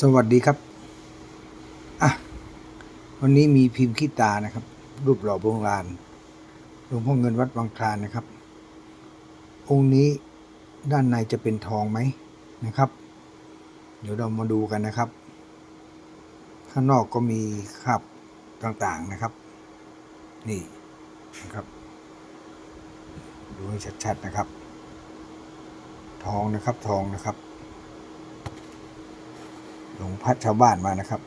สวัสดีครับ อะ วันนี้มีพิมพ์ขี้ตานะครับ รูปหล่อโบราณหลวงพ่อเงินวัดบางคลานนะครับ องค์นี้ด้านในจะเป็นทองไหมนะครับ เดี๋ยวเรามาดูกันนะครับ ข้างนอกก็มีคราบต่างๆนะครับ นี่นะครับ ดูให้ชัดๆนะครับ ทองนะครับทองนะครับ หลวงพัดชาวบ้านมานะครับ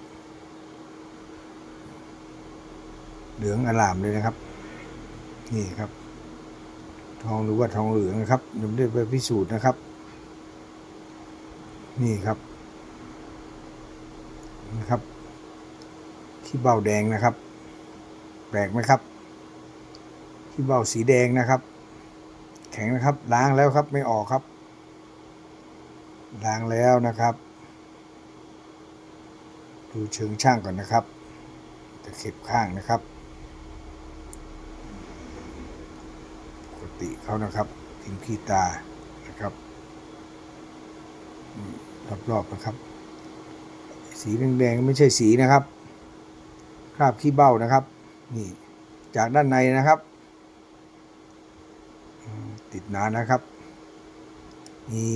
เหลืองอลามเลยนะครับ นี่ครับ ทองหรือว่าทองเหลืองนะครับยังไม่ได้ไปพิสูจน์นะครับ นี่ครับนะครับขี้เบ้าแดงนะครับ แปลกไหมครับขี้เบ้าสีแดงนะครับ แข็งนะครับล้างแล้วครับไม่ออกครับล้างแล้วนะครับ ดูเชิงช่างก่อนนะครับตะเข็บข้างนะครับปกติเขานะครับพิมพ์ขี้ตานะครับรอบๆนะครับ สีแดงๆไม่ใช่สีนะครับ คราบขี้เบ้านะครับ นี่จากด้านในนะครับ ติดหนานะครับ มี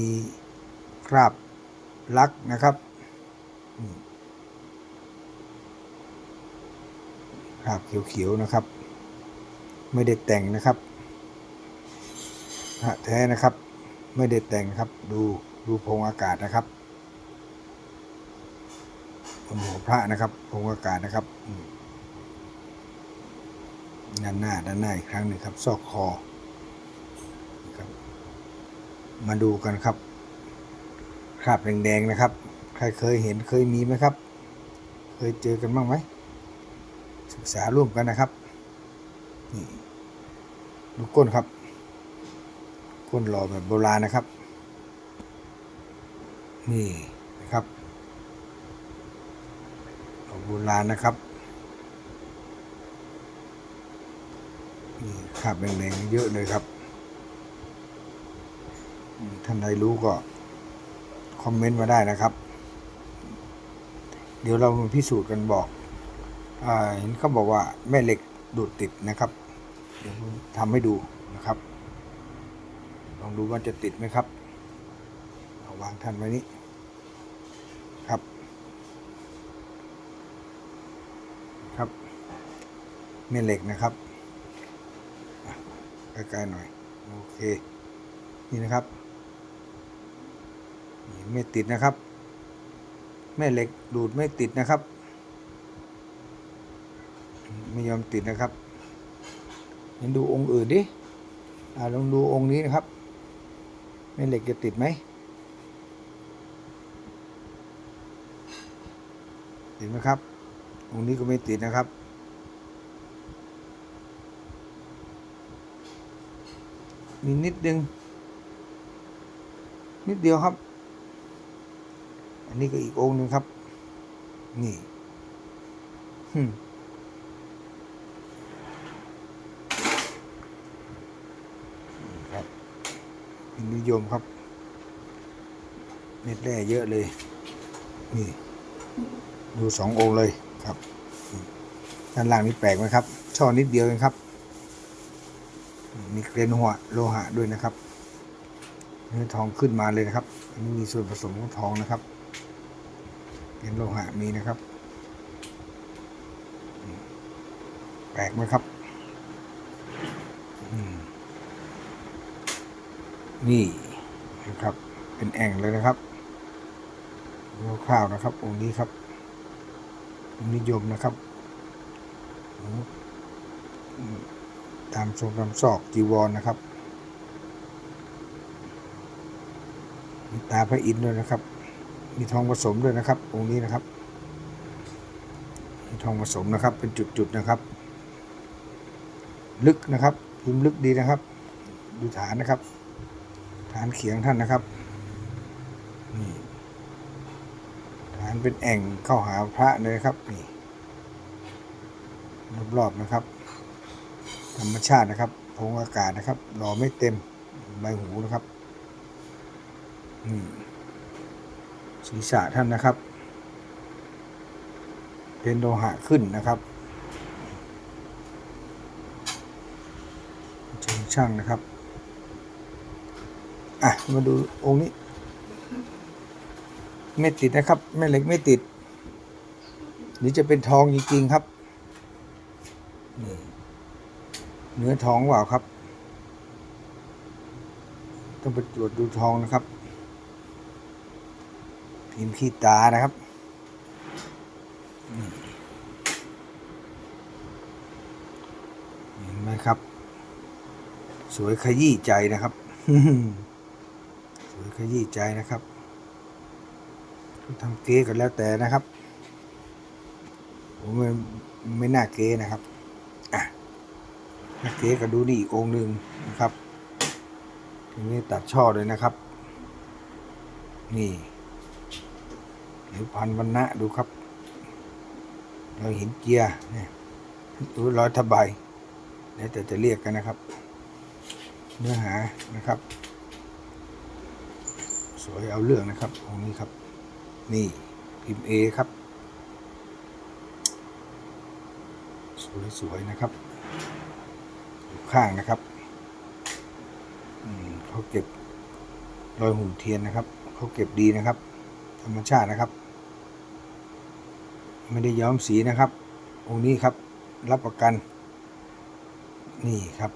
คราบลักนะครับ อืม คราบเขียวๆนะครับ ไม่ได้แต่งนะครับพระแท้นะครับ ไม่ได้แต่งครับ ดูดูพงอากาศนะครับหัวพระนะครับพงอากาศนะครับด้านหน้าด้านหน้าอีกครั้งหนึ่งครับ ซอกคอครับมาดูกันครับคราบแดงๆนะครับ ใครเคยเห็นเคยมีไหมครับ เคยเจอกันบ้างไหม ศึกษาร่วมกันนะครับนี่ดูก้นครับ ก้นหล่อแบบโบราณนะครับ นี่นะครับหล่อโบราณนะครับนี่คราบแดงๆเยอะเลยครับ ท่านใดรู้ก็ คอมเมนต์มาได้นะครับ เดี๋ยวเรามาพิสูจน์กันบอก เห็นเขาบอกว่าแม่เหล็กดูดติดนะครับเดี๋ยวทำให้ดูนะครับ ลองดูว่าจะติดไหมครับเอาวางทันไว้นี้ครับครับแม่เหล็กนะครับใกล้ๆหน่อยโอเคนี่นะครับไม่ติดนะครับ แม่เหล็กดูดไม่ติดนะครับ ไม่ยอมติดนะครับยันดูองค์อื่นดิอ่าลองดูองค์นี้นะครับแม่เหล็กจะติดไหมติดไหมครับองค์นี้ก็ไม่ติดนะครับมีนิดนึงนิดเดียวครับ อันนี้ก็อีกองค์หนึ่งครับ นี่ฮึม ครับพิมพ์ นิยมครับ เม็ดแร่เยอะเลย นี่ ดูสององค์เลยครับ ด้านล่างนี่แปลกไหมครับ ช่อนิดเดียวเองครับ มีเกรนหัวโลหะด้วยนะครับเนื้อทองขึ้นมาเลยนะครับ อันนี้มีส่วนผสมของทองนะครับเกรนโลหะมีนะครับ แปลกไหมครับ นี่นะครับ เป็นแอ่งเลยนะครับคร่าวนะครับ องค์นี้ครับนิยมนะครับตามทรงตามซอกจีวรนนะครับมีตาพระอินทร์ด้วยนะครับ มีทองผสมด้วยนะครับ องค์นี้นะครับ มีทองผสมนะครับ เป็นจุดๆนะครับ ลึกนะครับพิมพ์ลึกดีนะครับ ดูฐานนะครับ ฐานเขียงท่านนะครับนี่ฐานเป็นแอ่งเข้าหาพระเลยครับนี่รอบๆนะครับ ธรรมชาตินะครับพงอากาศนะครับหล่อไม่เต็มใบหูนะครับนี่ศีรษะท่านนะครับ เป็นโลหะขึ้นนะครับชิงช่างนะครับ อะมาดูองค์นี้ ไม่ติดนะครับแม่เหล็กไม่ติดนี่จะเป็นทองจริงๆครับนี่เนื้อทองเปล่าครับ ต้องไปตรวจดูทองนะครับ พิมพ์ขี้ตานะครับเห็นไหมครับ สวยขยี้ใจนะครับ ขยี้ใจนะครับทำเก๊กันแล้วแต่นะครับ ผมไม่ไม่น่าเก๊นะครับอะถ้าเก๊ก็ดูนี่อีกองค์หนึ่งนะครับทีนี้ตัดช่อเลยนะครับ นี่หรือพันวันนะดูครับ เราเห็นเกียร์เนี่ยดูร้อยทบายแล้วแต่จะเรียกกันนะครับ เนื้อหานะครับ วยเอาเรื่องนะครับองค์นี้ครับ นี่พิมพ์เอครับ สวยๆนะครับข้างนะครับเขาเก็บรอยหุ่นเทียนนะครับเขาเก็บดีนะครับ ธรรมชาตินะครับ ไม่ได้ย้อมสีนะครับ องค์นี้ครับ รับประกัน นี่ครับ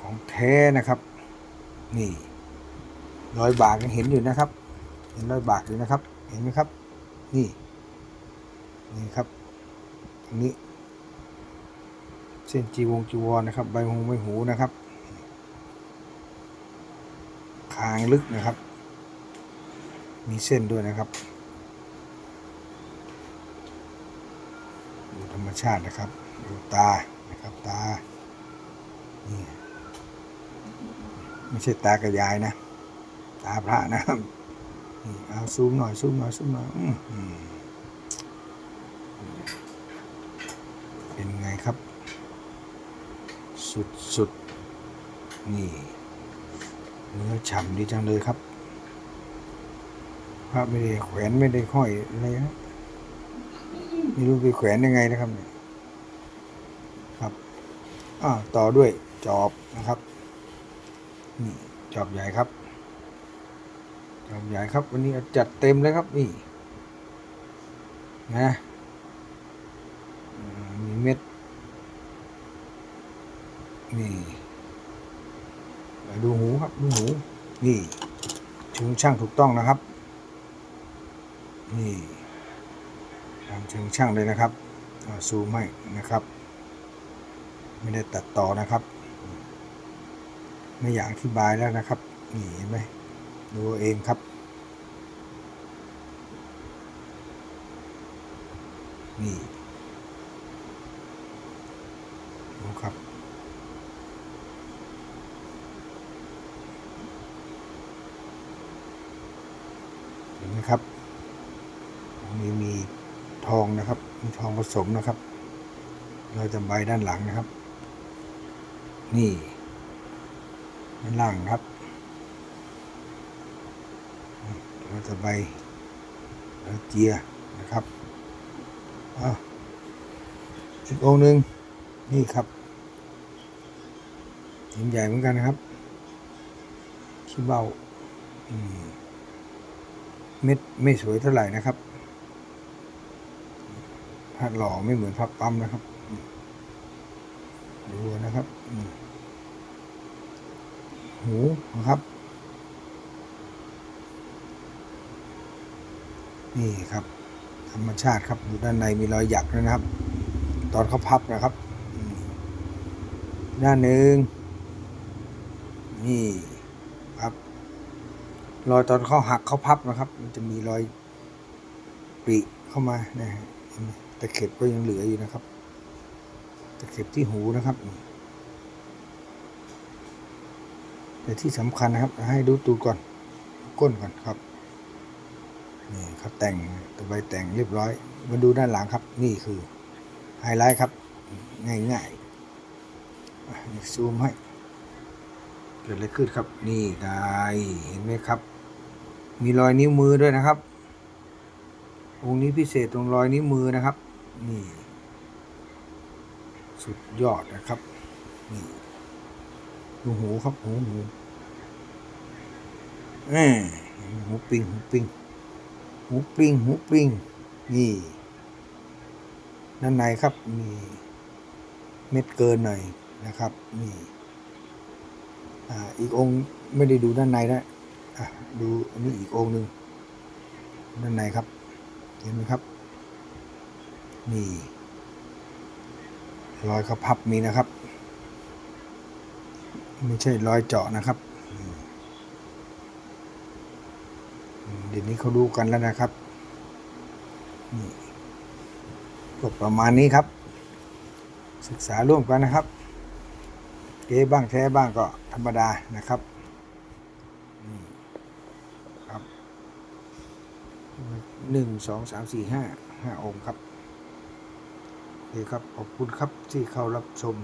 ของแท้นะครับ นี่รอยบากยังเห็นอยู่นะครับ เห็นรอยบากอยู่นะครับ เห็นไหมครับ นี่นี่ครับตรงนี้ เส้นจีวงจีวรนะครับ ใบหงใบหูนะครับคางลึกนะครับ มีเส้นด้วยนะครับดูธรรมชาตินะครับดูตานะครับตานี่ ไม่ใช่ตากระยายนะ ตาพระนะครับเอาซูมหน่อยซูมหน่อยซูมหน่อยอเป็นไงครับ สุดสุดๆนี่เนื้อฉ่ำดีจังเลยครับ พระไม่ได้แขวนไม่ได้ห้อยอะไรนะไม่รู้ไปแขวนยังไงนะครับเนี่ยครับอ่าต่อด้วยจอบนะครับ จอบใหญ่ครับจอบใหญ่ครับ วันนี้จัดเต็มเลยครับนี่นะมีเม็ดนี่ดูหูครับดูหูนี่ชึงช่างถูกต้องนะครับ นี่ตามเชิงช่างเลยนะครับซูมให้นะครับ ไม่ได้ตัดต่อนะครับ ไม่อยากอธิบายแล้วนะครับนี่เห็นไหมดูเองครับ นี่ดูครับ เห็นไหมครับมีมีทองนะครับ มีทองผสมนะครับ เราจะใบด้านหลังนะครับ นี่ ด้านล่างครับเราจะใบแล้วเจียนะครับอ้าวอีกองหนึ่งนี่ครับหินใหญ่เหมือนกันนะครับขี้เบาเม็ดไม่สวยเท่าไหร่นะครับพัดหล่อไม่เหมือนพับปั๊มนะครับ ดูนะครับ หูนะครับนี่ครับ ธรรมชาติครับอยู่ด้านในมีรอยหยักด้วยนะครับ ตอนเขาพับนะครับ ด้านหนึ่งนี่ครับ รอยตอนเขาหักเขาพับนะครับ มันจะมีรอยปริเข้ามานะฮะตะเข็บก็ยังเหลืออยู่นะครับตะเข็บที่หูนะครับ แต่ที่สำคัญนะครับ ให้ดูตูดก่อน ก้นก่อนครับ นี่เขาแต่งตัวใบแต่งเรียบร้อย มาดูด้านหลังครับ นี่คือไฮไลท์ครับ ง่ายๆอะนี่ซูมให้เกิดอะไรขึ้นครับ นี่ไงเห็นไหมครับ มีรอยนิ้วมือด้วยนะครับ องค์นี้พิเศษตรงรอยนิ้วมือนะครับ นี่ สุดยอดนะครับ นี่ ดูหูครับหูหูเอ้ยหูปิงหูปิงหูปิงหูปิงนี่ด้านในครับมีเม็ดเกินหน่อยนะครับนี่อ่าอีกองค์ไม่ได้ดูด้านในนะอะดูอันนี้อีกองค์หนึ่งด้านในครับ เห็นไหมครับ นี่รอยเขาพับมีนะครับ ไม่ใช่รอยเจาะนะครับ เดี๋ยวนี้เขาดูกันแล้วนะครับก็ประมาณนี้ครับ ศึกษาร่วมกันนะครับ เก๊บ้างแท้บ้างก็ธรรมดานะครับครับหนึ่งสองสามสี่ห้าห้าองค์ครับโอเคครับ ขอบคุณครับที่เข้ารับชม